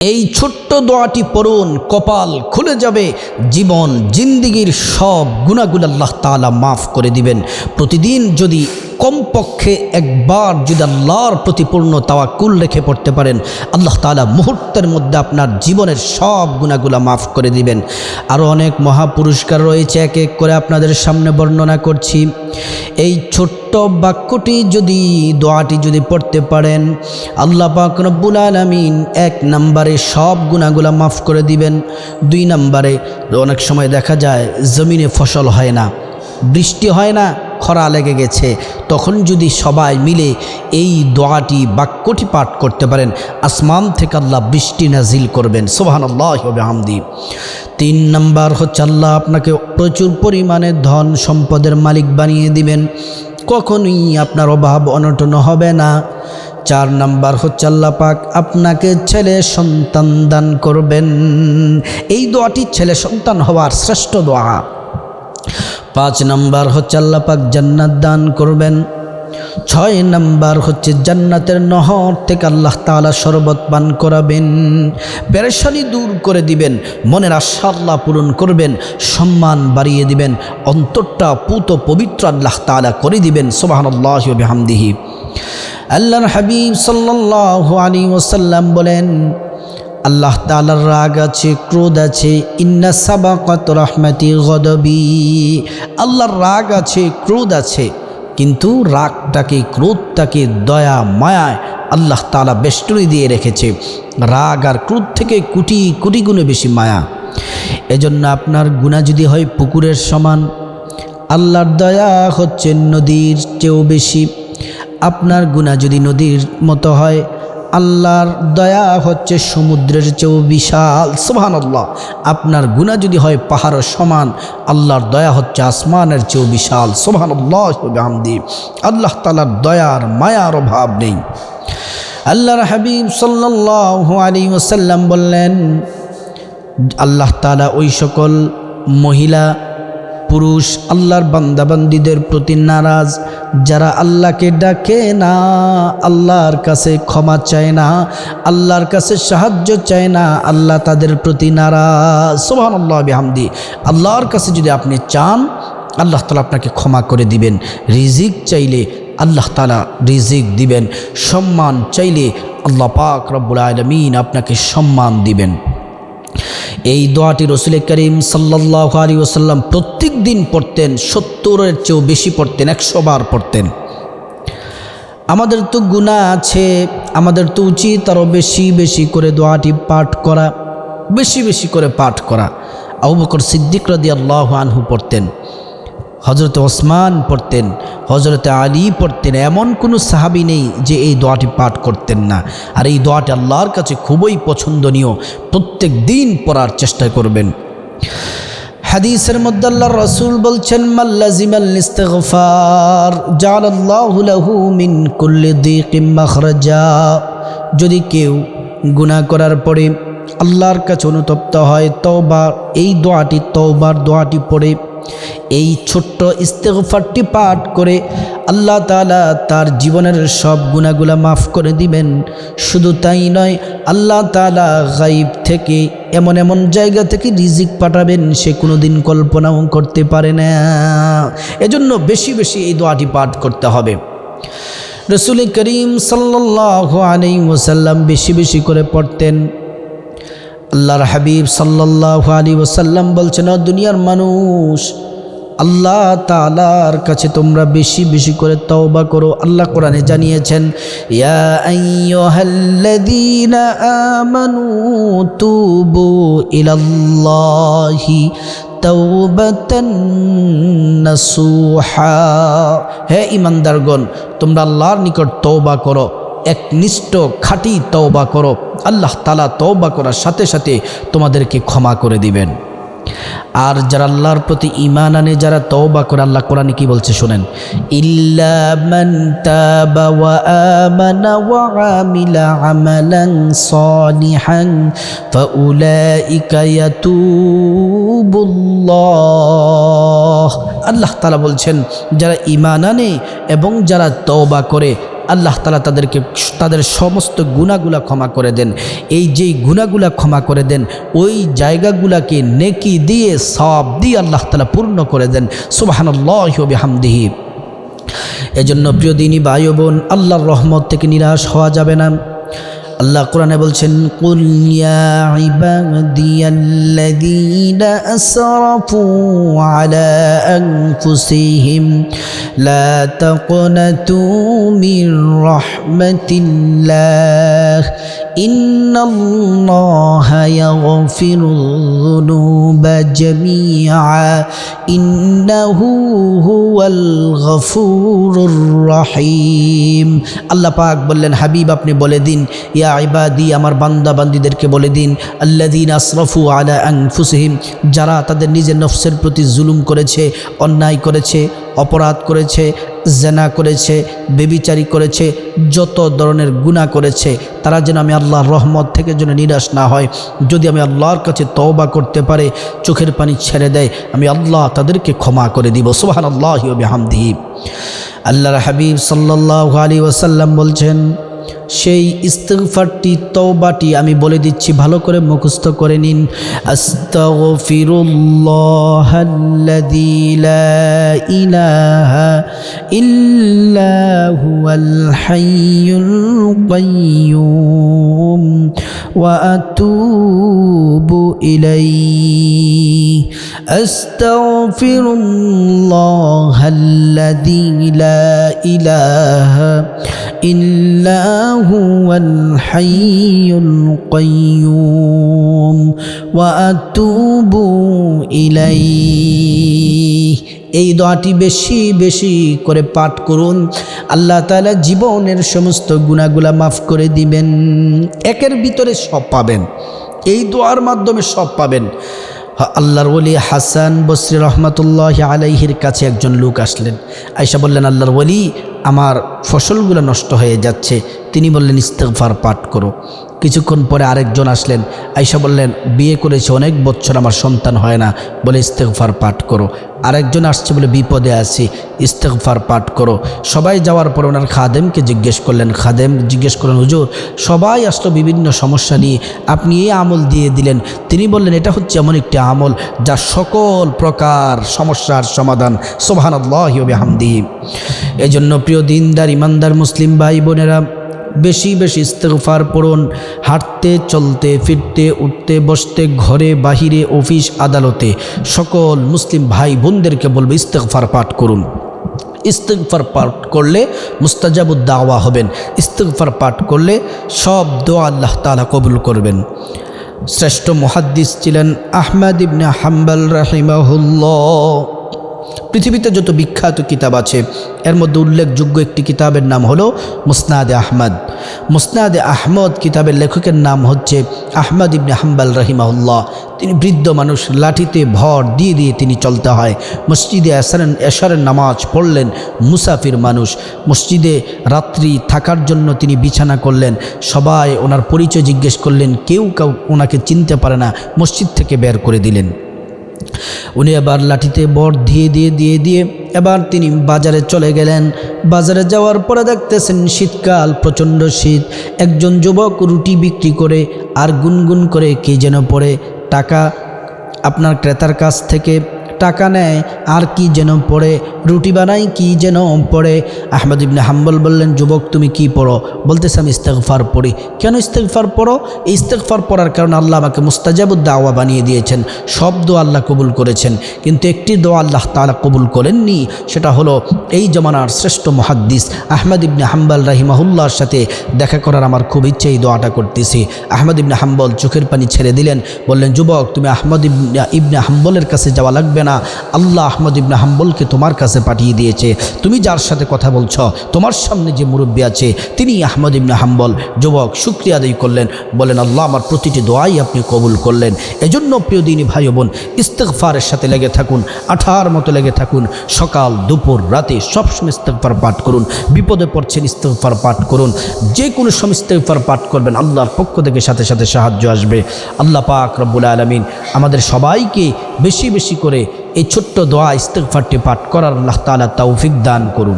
এই ছোট্ট দোয়াটি পড়ুন, কপাল খুলে যাবে, জীবন, জিন্দিগির সব গুণাগুলো আল্লাহ তালা মাফ করে দিবেন। প্রতিদিন যদি কমপক্ষে একবার যদি আল্লাহর প্রতি পূর্ণ তাওয়াক্কুল রেখে পড়তে পারেন, আল্লাহ তালা মুহূর্তের মধ্যে আপনার জীবনের সব গুণাগুলা মাফ করে দিবেন। আরও অনেক মহাপুরস্কার রয়েছে এক এক করে আপনাদের সামনে বর্ণনা করছি। এই ছোট্ট বাক্যটি যদি, দোয়াটি যদি পড়তে পারেন, আল্লাহ পাক রব্বুল আলামিন এক নম্বরে সব গুণাগুলা মাফ করে দিবেন। দুই নম্বরে অনেক সময় দেখা যায়, জমিনে ফসল হয় না, বৃষ্টি হয় না খরা লেগে গেছে। তখন যদি সবাই মিলে এই দোয়াটি বাক্যটি পাঠ করতে পারেন, আসমান থেকে আল্লাহ বৃষ্টি নাজিল করবেন। সোহান আল্লাহ হবে হামদি তিন নাম্বার হচ্ছে আল্লাহ আপনাকে প্রচুর পরিমাণে ধন সম্পদের মালিক বানিয়ে দিবেন। কখনোই আপনার অভাব অনটন হবে না। চার নাম্বার হচ্ছে আল্লাহ পাক আপনাকে ছেলে সন্তান দান করবেন। এই দোয়াটি ছেলে সন্তান হওয়ার শ্রেষ্ঠ দোয়া। পাঁচ নাম্বার হচ্ছে আল্লাহ পাক জান্নাত দান করবেন। ছয় নাম্বার হচ্ছে জান্নাতের নহর থেকে আল্লাহ তাআলা শরবত পান করাবেন। পেরেশানি দূর করে দিবেন, মনের আশা আল্লাহ পূরণ করবেন, সম্মান বাড়িয়ে দিবেন, অন্তরটা পুত পবিত্র আল্লাহ তাআলা করে দিবেন, সুবহানাল্লাহি ওয়া বিহামদিহি। আল্লাহর হাবিব সাল্লাল্লাহু আলাইহি ওয়াসাল্লাম বলেন আল্লাহ তালার রাগ আছে, ক্রোধ আছে, ইন্না সাবাকত রহমাতি গদবি। আল্লাহর রাগ আছে, ক্রোধ আছে, কিন্তু রাগটাকে, ক্রোধটাকে দয়া, মায়ায় আল্লাহ তালা বেষ্টনী দিয়ে রেখেছে। রাগ আর ক্রোধ থেকে কোটি কোটি গুণে বেশি মায়া। এজন্য আপনার গুণা যদি হয় পুকুরের সমান, আল্লাহর দয়া হচ্ছে নদীর চেয়েও বেশি। আপনার গুণা যদি নদীর মতো হয় আল্লাহর দয়া হচ্ছে সমুদ্রের চেয়েও বিশাল। সোহান আল্লাহ আপনার গুণা যদি হয় পাহাড়ের সমান, আল্লাহর দয়া হচ্ছে আসমানের চেয়েও বিশাল। সোহান আল্লাহ আল্লাহ তালার দয়ার মায়ার অভাব নেই। আল্লাহর হাবিব সাল্লাহ আলী ওসাল্লাম বললেন, আল্লাহ তালা ওই সকল মহিলা, পুরুষ, আল্লাহর বান্দাবান্দিদের প্রতি নারাজ। যারা আল্লাহকে ডাকে না, আল্লাহর কাছে ক্ষমা চায় না, আল্লাহর কাছে সাহায্য চায় না, আল্লাহ তাদের প্রতি নারাজ। সোহান আল্লাহ বিহামদি। আল্লাহর কাছে যদি আপনি চান, আল্লাহ তালা আপনাকে ক্ষমা করে দিবেন। রিজিক চাইলে আল্লাহ তালা রিজিক দিবেন। সম্মান চাইলে আল্লাহ পাক রব্বুল আলমিন আপনাকে সম্মান দিবেন। এই দোয়াটি রসুল করিম সাল্লাহ আলী ওসাল্লাম প্রত্যেক দিন পড়তেন, সত্তরের চেয়েও বেশি পড়তেন, একশো বার পড়তেন। আমাদের তো গুণা আছে, আমাদের তো উচিত আরও বেশি বেশি করে দোয়াটি পাঠ করা, বেশি বেশি করে পাঠ করা। আবু বকর সিদ্দিক রদি আল্লাহ আনহু পড়তেন। হজরত ওসমান পড়তেন হজরত আলী পড়তেন, এমন কোনো সাহাবি নেই যে এই দোয়াটি পাঠ করতেন না। আর এই দোয়াটি আল্লাহর কাছে খুবই পছন্দনীয়, প্রত্যেক দিন পড়ার চেষ্টা করবেন। হাদিসের মধ্যে আল্লাহ রসুল বলছেন মাল্লাজিমাল ইস্তেগফার, জালাল্লাহু লাহু মিন কুল্লি দিকিম মাখরাজা। যদি কেউ গুনাহ করার পরে আল্লাহর কাছে অনুতপ্ত হয়, তওবা, এই দোয়াটি, তওবার দোয়াটি পড়ে এই ছোট্ট ইস্তেগফারটি পাঠ করে আল্লাহ তালা তার জীবনের সব গুণাগুলা মাফ করে দিবেন। শুধু তাই নয়, আল্লাহ তালা গাইব থেকে, এমন এমন জায়গা থেকে রিজিক পাঠাবেন সে কোনো দিন কল্পনাও করতে পারে না। এজন্য বেশি বেশি এই দোয়াটি পাঠ করতে হবে। রসুল করিম সাল্লাহ আলাই ওসাল্লাম বেশি বেশি করে পড়তেন আল্লাহর হাবিব সাল্লাহ আলী ওসাল্লাম বলছেন দুনিয়ার মানুষ, আল্লাহ তালার কাছে তোমরা বেশি বেশি করে তওবা করো। আল্লাহ কোরআনে জানিয়েছেন আমানু তুবু ইলাল্লাহি হে ইমানদারগণ তোমরা আল্লাহর নিকট তওবা করো। একনিষ্ঠ খাঁটি তওবা করো। আল্লাহ তালা তওবা করার সাথে সাথে তোমাদেরকে ক্ষমা করে দিবেন। আর যারা আল্লাহর প্রতি ইমান আনে, যারা তওবা করে, আল্লাহ কোরআনে কি বলছে শোনেন? আল্লাহ তাআলা বলছেন, যারা ইমান আনে এবং যারা তওবা করে আল্লাহ তালা তাদেরকে, তাদের সমস্ত গুণাগুলা ক্ষমা করে দেন। এই যেই গুণাগুলা ক্ষমা করে দেন, ওই জায়গাগুলাকে নেকি দিয়ে সব দিয়ে আল্লাহ তালা পূর্ণ করে দেন। সুবাহান্লাহ হামদিহি এজন্য প্রিয় দিনী বায়ু বোন, আল্লাহর রহমত থেকে নিরাশ হওয়া যাবে না। আল্লাহ কোরআনে বলছেন কুল ইয়া ইবাদিয়াল্লাযীনা আসরাফু আলা আনফুসিহিম লা তাকনাতু মির রাহমাতিল্লাহ ইন্নাল্লাহা ইয়াগফিরুয যুনুবা জামিআ, ইন্নাহু হুয়াল গফুরুর রহিম। আল্লাহ পাক বললেন, হাবিব আপনি বলে দিন, ইয়া ইবাদি, আমার বান্দা বান্দিদেরকে বলে দিন আল্লাদিন আসরফু আলা আনফুসহিম, যারা তাদের নিজের নফসের প্রতি জুলুম করেছে, অন্যায় করেছে অপরাধ করেছে, জেনা করেছে, বেবিচারি করেছে, যত ধরনের গুণা করেছে, তারা যেন আমি আল্লাহর রহমত থেকে যেন নিরাশ না হয়। যদি আমি আল্লাহর কাছে তওবা করতে পারে, চোখের পানি ছেড়ে দেয়, আমি আল্লাহ তাদেরকে ক্ষমা করে দিব। সোহান আল্লাহ হামদিব আল্লাহর হাবিব সাল্লাহ আলী ওসাল্লাম বলছেন সেই ইস্তেগফারটি, তওবাটি আমি বলে দিচ্ছি, ভালো করে মুখস্থ করে নিন। আস্তাগফিরুল্লাহাল্লাযী লা ইলাহা ইল্লা হুয়াল হাইয়ুল কাইয়্যুম ওয়া আতুবু ইলাইহি আস্তাগফিরুল্লাহাল্লাযী লা ইলাহা ইল্লা هو الحي القيوم وأتوب إليه এই দোয়াটি বেশি বেশি করে পাঠ করুন আল্লাহ তালা জীবনের সমস্ত গুণাগুলা মাফ করে দিবেন একের ভিতরে সব পাবেন এই দোয়ার মাধ্যমে সব পাবেন আল্লাহর ওলি হাসান বসরি রহমতুল্লাহ আলাইহির কাছে একজন লোক আসলেন আয়সা বললেন আল্লাহর ওলি আমার ফসলগুলো নষ্ট হয়ে যাচ্ছে। তিনি বললেন ইস্তেকফার পাঠ করো। কিছুক্ষণ পরে আরেকজন আসলেন। আইসা বললেন, বিয়ে করেছে, অনেক বছর আমার সন্তান হয় না। বলে ইস্তেকফার পাঠ করো। আরেকজন আসছে বলে, বিপদে আছি ইস্তেকফার পাঠ করো। সবাই যাওয়ার পর ওনার খাদেমকে জিজ্ঞেস করলেন। খাদেম জিজ্ঞেস করলেন, হুজুর, সবাই আসলো বিভিন্ন সমস্যা নিয়ে। আপনি এই আমল দিয়ে দিলেন। তিনি বললেন, এটা হচ্ছে এমন একটি আমল যা সকল প্রকার সমস্যার সমাধান। সোহান আল্লাহ হামদি এজন্য প্রিয় দিনদার, ইমানদার মুসলিম ভাই বোনেরা বেশি বেশি ইস্তেগফার পড়ুন, হাঁটতে, চলতে, ফিরতে, উঠতে, বসতে, ঘরে, বাহিরে, অফিস, আদালতে। সকল মুসলিম ভাই বোনদেরকে বলবে ইস্তেগফার পাঠ করুন। ইস্তেগফার পাঠ করলে মুস্তাজাবুদ দাওয়া হবেন। ইস্তেগফার পাঠ করলে সব দোয়া আল্লাহ তালা কবুল করবেন। শ্রেষ্ঠ মহাদ্দিস ছিলেন আহমেদ ইবনে হাম্বাল রাহিমাহুল্লাহ। পৃথিবীতে যত বিখ্যাত কিতাব আছে, এর মধ্যে উল্লেখযোগ্য একটি কিতাবের নাম হলো মুসনাদে আহমদ। মুসনাদে আহমদ কিতাবের লেখকের নাম হচ্ছে আহমদ ইবনে হাম্বাল রহিমাউল্লাহ তিনি বৃদ্ধ মানুষ, লাঠিতে ভর দিয়ে দিয়ে তিনি চলতে হয়। মসজিদে এসারেন এশারের নামাজ পড়লেন মুসাফির মানুষ। মসজিদে রাত্রি থাকার জন্য তিনি বিছানা করলেন। সবাই ওনার পরিচয় জিজ্ঞেস করলেন, কেউ কেউ ওনাকে চিনতে পারে না। মসজিদ থেকে বের করে দিলেন। উনি আবার লাঠিতে বর দিয়ে দিয়ে দিয়ে দিয়ে এবার তিনি বাজারে চলে গেলেন। বাজারে যাওয়ার পরে দেখতেছেন শীতকাল, প্রচণ্ড শীত। একজন যুবক রুটি বিক্রি করে আর গুনগুন করে কে যেন পড়ে। টাকা আপনার ক্রেতার কাছ থেকে টাকা নেয়, আর কি যেন পড়ে? রুটি বানাই কি যেন পড়ে? আহমদ ইবনে হাম্বল বললেন, যুবক, তুমি কি পড়ো? বলতেছে, আমি ইস্তেকফার পড়ি। কেন ইস্তেকফার পড়ো? ইস্তেকফার পড়ার কারণে আল্লাহ আমাকে মুস্তাজাবুদ দাওয়া বানিয়ে দিয়েছেন। সব দোয়া আল্লাহ কবুল করেছেন। কিন্তু একটি দোয়া আল্লাহ তালা কবুল করেননি, সেটা হলো এই জমানার শ্রেষ্ঠ মহাদ্দিস আহমদ ইবনে হাম্বল রাহিমাহুল্লার সাথে দেখা করার আমার খুব ইচ্ছে এই দোয়াটা করতেছি। আহমদ ইবনে হাম্বল চোখের পানি ছেড়ে দিলেন, বললেন, যুবক, তুমি আহমদ ইবনে ইবনে হাম্বলের কাছে যাওয়া লাগবে না। না, আল্লাহ আহমদ ইবনা হাম্বলকে তোমার কাছে পাঠিয়ে দিয়েছে। তুমি যার সাথে কথা বলছ, তোমার সামনে যে মুরব্বী আছে, তিনি আহমদ ইবনা হাম্বল। যুবক, শুক্রিয়া আদায় করলেন, বলেন, আল্লাহ আমার প্রতিটি দোয়াই আপনি কবুল করলেন। এজন্য প্রিয় দিনী ভাই বোন ইস্তেকফারের সাথে লেগে থাকুন, আঠার মতো লেগে থাকুন, সকাল, দুপুর, রাতে সবসময় ইস্তেকফার পাঠ করুন, বিপদে পড়ছেন ইস্তেকফার পাঠ করুন, যে কোনো সময় ইস্তেকফার পাঠ করবেন, আল্লাহর পক্ষ থেকে সাথে সাথে সাহায্য আসবে। আল্লাহ পাক রব্বুল আলমিন আমাদের সবাইকে বেশি বেশি করে এই ছোট্ট দোয়া ইস্তেকফারটি পাঠ করার আল্লাহ তালা তৌফিক দান করুন।